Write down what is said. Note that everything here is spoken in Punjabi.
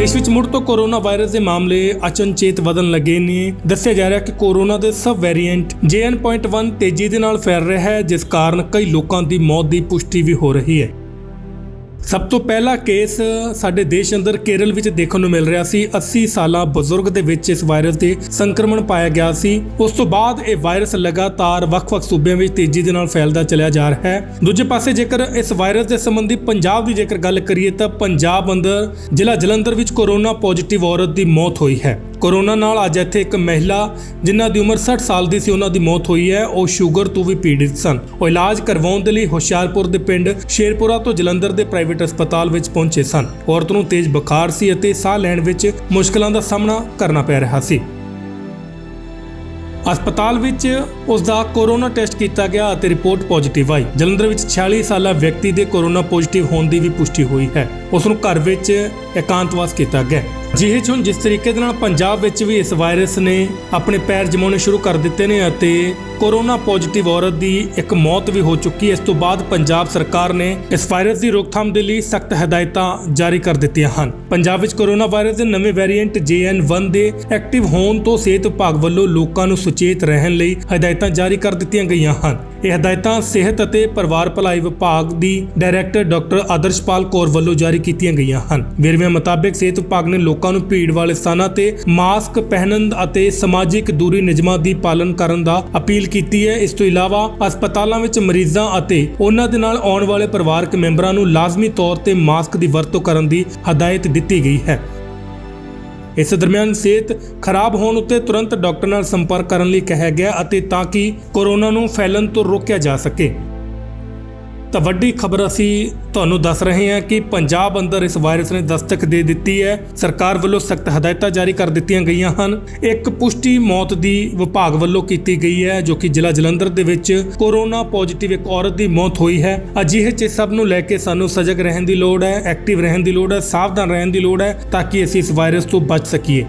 ਦੇਸ਼ ਵਿੱਚ ਮੁੜ ਤੋਂ ਕੋਰੋਨਾ ਵਾਇਰਸ ਦੇ ਮਾਮਲੇ ਅਚਨਚੇਤ ਵਧਣ ਲੱਗੇ ਨੇ। ਦੱਸਿਆ ਜਾ ਰਿਹਾ ਕਿ ਕੋਰੋਨਾ ਦੇ ਸਬ ਵੇਰੀਐਂਟ JN.1 ਤੇਜ਼ੀ ਦੇ ਨਾਲ ਫੈਲ ਰਿਹਾ ਹੈ, ਜਿਸ ਕਾਰਨ ਕਈ ਲੋਕਾਂ ਦੀ ਮੌਤ ਦੀ ਪੁਸ਼ਟੀ ਵੀ ਹੋ ਰਹੀ ਹੈ। ਸਭ ਤੋਂ ਪਹਿਲਾ ਕੇਸ ਸਾਡੇ ਦੇਸ਼ ਅੰਦਰ ਕੇਰਲ ਵਿੱਚ ਦੇਖਣ ਨੂੰ ਮਿਲ ਰਿਹਾ ਸੀ। 80 ਸਾਲਾ ਬਜ਼ੁਰਗ ਦੇ ਵਿੱਚ ਇਸ ਵਾਇਰਸ ਦੇ ਸੰਕਰਮਣ ਪਾਇਆ ਗਿਆ ਸੀ। ਉਸ ਤੋਂ ਬਾਅਦ ਇਹ ਵਾਇਰਸ ਲਗਾਤਾਰ ਵੱਖ-ਵੱਖ ਸੂਬਿਆਂ ਵਿੱਚ ਤੇਜ਼ੀ ਦੇ ਨਾਲ ਫੈਲਦਾ ਚਲਿਆ ਜਾ ਰਿਹਾ ਹੈ। ਦੂਜੇ ਪਾਸੇ ਜੇਕਰ ਇਸ ਵਾਇਰਸ ਦੇ ਸੰਬੰਧੀ ਪੰਜਾਬ ਦੀ ਜੇਕਰ ਗੱਲ ਕਰੀਏ ਤਾਂ ਪੰਜਾਬ ਅੰਦਰ ਜ਼ਿਲ੍ਹਾ ਜਲੰਧਰ ਵਿੱਚ ਕੋਰੋਨਾ ਪੋਜ਼ਿਟਿਵ ਔਰਤ ਦੀ ਮੌਤ ਹੋਈ ਹੈ। ਕੋਰੋਨਾ ਨਾਲ ਅੱਜ ਇੱਥੇ ਇੱਕ ਮਹਿਲਾ ਜਿਨ੍ਹਾਂ ਦੀ ਉਮਰ 60 ਸਾਲ ਦੀ ਸੀ, ਉਹਨਾਂ ਦੀ ਮੌਤ ਹੋਈ ਹੈ। ਉਹ ਸ਼ੂਗਰ ਤੋਂ ਵੀ ਪੀੜਿਤ ਸਨ। ਉਹ ਇਲਾਜ ਕਰਵਾਉਣ ਦੇ ਲਈ ਹੁਸ਼ਿਆਰਪੁਰ ਦੇ ਪਿੰਡ ਸ਼ੇਰਪੁਰਾ ਤੋਂ ਜਲੰਧਰ ਦੇ ਪ੍ਰਾਈਵੇਟ ਹਸਪਤਾਲ ਵਿੱਚ ਪਹੁੰਚੇ ਸਨ। ਔਰਤ ਨੂੰ ਤੇਜ਼ ਬੁਖਾਰ ਸੀ ਅਤੇ ਸਾਹ ਲੈਣ ਵਿੱਚ ਮੁਸ਼ਕਲਾਂ ਦਾ ਸਾਹਮਣਾ ਕਰਨਾ ਪੈ ਰਿਹਾ ਸੀ। ਹਸਪਤਾਲ ਵਿੱਚ ਉਸ ਦਾ ਕੋਰੋਨਾ ਟੈਸਟ ਕੀਤਾ ਗਿਆ ਅਤੇ ਰਿਪੋਰਟ ਪੋਜ਼ਿਟਿਵ ਆਈ। ਜਲੰਧਰ ਵਿੱਚ 46 ਸਾਲਾ ਵਿਅਕਤੀ ਦੇ ਕੋਰੋਨਾ ਪੋਜ਼ਿਟਿਵ ਹੋਣ ਦੀ ਵੀ ਪੁਸ਼ਟੀ ਹੋਈ ਹੈ। ਉਸ ਨੂੰ ਘਰ ਵਿੱਚ ਇਕਾਂਤਵਾਸ ਕੀਤਾ ਗਿਆ। ਜਿਹੇ ਹੁਣ ਜਿਸ ਤਰੀਕੇ ਦੇ ਨਾਲ ਪੰਜਾਬ ਵਿੱਚ ਵੀ ਇਸ ਵਾਇਰਸ ਨੇ ਆਪਣੇ ਪੈਰ ਜਮਾਉਣੇ ਸ਼ੁਰੂ ਕਰ ਦਿੱਤੇ ਨੇ ਅਤੇ ਕੋਰੋਨਾ ਪੋਜ਼ਿਟਿਵ ਔਰਤ ਦੀ ਇੱਕ ਮੌਤ ਵੀ ਹੋ ਚੁੱਕੀ ਹੈ, ਇਸ ਤੋਂ ਬਾਅਦ ਪੰਜਾਬ ਸਰਕਾਰ ਨੇ ਇਸ ਵਾਇਰਸ ਦੀ ਰੋਕਥਾਮ ਦੇ ਲਈ ਸਖਤ ਹਦਾਇਤਾਂ ਜਾਰੀ ਕਰ ਦਿੱਤੀਆਂ ਹਨ। ਪੰਜਾਬ ਵਿੱਚ ਕੋਰੋਨਾ ਵਾਇਰਸ ਦੇ ਨਵੇਂ ਵੇਰੀਐਂਟ JN1 ਦੇ ਐਕਟਿਵ ਹੋਣ ਤੋਂ ਸਿਹਤ ਵਿਭਾਗ ਵੱਲੋਂ ਲੋਕਾਂ ਨੂੰ ਸੁਚੇਤ ਰਹਿਣ ਲਈ ਹਦਾਇਤਾਂ ਜਾਰੀ ਕਰ ਦਿੱਤੀਆਂ ਗਈਆਂ ਹਨ। ਇਹ ਹਦਾਇਤਾਂ ਸਿਹਤ ਅਤੇ ਪਰਿਵਾਰ ਭਲਾਈ ਵਿਭਾਗ ਦੀ ਡਾਇਰੈਕਟਰ ਡਾਕਟਰ ਆਦਰਸ਼ਪਾਲ ਕੌਰ ਵੱਲੋਂ ਜਾਰੀ ਕੀਤੀਆਂ ਗਈਆਂ ਹਨ। ਵੇਰਵਿਆਂ ਮੁਤਾਬਕ ਸਿਹਤ ਵਿਭਾਗ ਨੇ ਲੋਕ ਲੋਕਾਂ ਨੂੰ ਭੀੜ ਵਾਲੇ ਸਥਾਨਾਂ ਤੇ ਮਾਸਕ ਪਹਿਨਣ ਅਤੇ ਸਮਾਜਿਕ ਦੂਰੀ ਨਿਯਮਾਂ ਦੀ ਪਾਲਣ ਕਰਨ ਦਾ ਅਪੀਲ ਕੀਤੀ ਹੈ। ਇਸ ਤੋਂ ਇਲਾਵਾ ਹਸਪਤਾਲਾਂ ਵਿੱਚ ਮਰੀਜ਼ਾਂ ਅਤੇ ਉਹਨਾਂ ਦੇ ਨਾਲ ਆਉਣ ਵਾਲੇ ਪਰਿਵਾਰਕ ਮੈਂਬਰਾਂ ਨੂੰ ਲਾਜ਼ਮੀ ਤੌਰ ਤੇ ਮਾਸਕ ਦੀ ਵਰਤੋਂ ਕਰਨ ਦੀ ਹਦਾਇਤ ਦਿੱਤੀ ਗਈ ਹੈ। ਇਸ ਦਰਮਿਆਨ ਸਿਹਤ ਖਰਾਬ ਹੋਣ ਉੱਤੇ ਤੁਰੰਤ ਡਾਕਟਰ ਨਾਲ ਸੰਪਰਕ ਕਰਨ ਲਈ ਕਿਹਾ ਗਿਆ ਅਤੇ ਤਾਂ ਕਿ ਕੋਰੋਨਾ ਨੂੰ ਫੈਲਣ ਤੋਂ ਰੋਕਿਆ ਜਾ ਸਕੇ। ਤਾਂ ਵੱਡੀ ਖਬਰ ਅਸੀਂ ਤੁਹਾਨੂੰ ਦੱਸ ਰਹੇ ਹਾਂ ਕਿ ਪੰਜਾਬ ਅੰਦਰ ਇਸ ਵਾਇਰਸ ਨੇ ਦਸਤਕ ਦੇ ਦਿੱਤੀ ਹੈ। ਸਰਕਾਰ ਵੱਲੋਂ ਸਖਤ ਹਦਾਇਤਾਂ ਜਾਰੀ ਕਰ ਦਿੱਤੀਆਂ ਗਈਆਂ ਹਨ। ਇੱਕ ਪੁਸ਼ਟੀ ਮੌਤ ਦੀ ਵਿਭਾਗ ਵੱਲੋਂ ਕੀਤੀ ਗਈ ਹੈ, ਜੋ ਕਿ ਜ਼ਿਲ੍ਹਾ ਜਲੰਧਰ ਦੇ ਵਿੱਚ ਕੋਰੋਨਾ ਪੋਜ਼ਿਟਿਵ ਇੱਕ ਔਰਤ ਦੀ ਮੌਤ ਹੋਈ ਹੈ। ਅਜਿਹੇ ਚ ਸਭ ਨੂੰ ਲੈ ਕੇ ਸਾਨੂੰ ਸਜਗ ਰਹਿਣ ਦੀ ਲੋੜ ਹੈ, ਐਕਟਿਵ ਰਹਿਣ ਦੀ ਲੋੜ ਹੈ, ਸਾਵਧਾਨ ਰਹਿਣ ਦੀ ਲੋੜ ਹੈ, ਤਾਂ ਕਿ ਅਸੀਂ ਇਸ ਵਾਇਰਸ ਤੋਂ ਬਚ ਸਕੀਏ।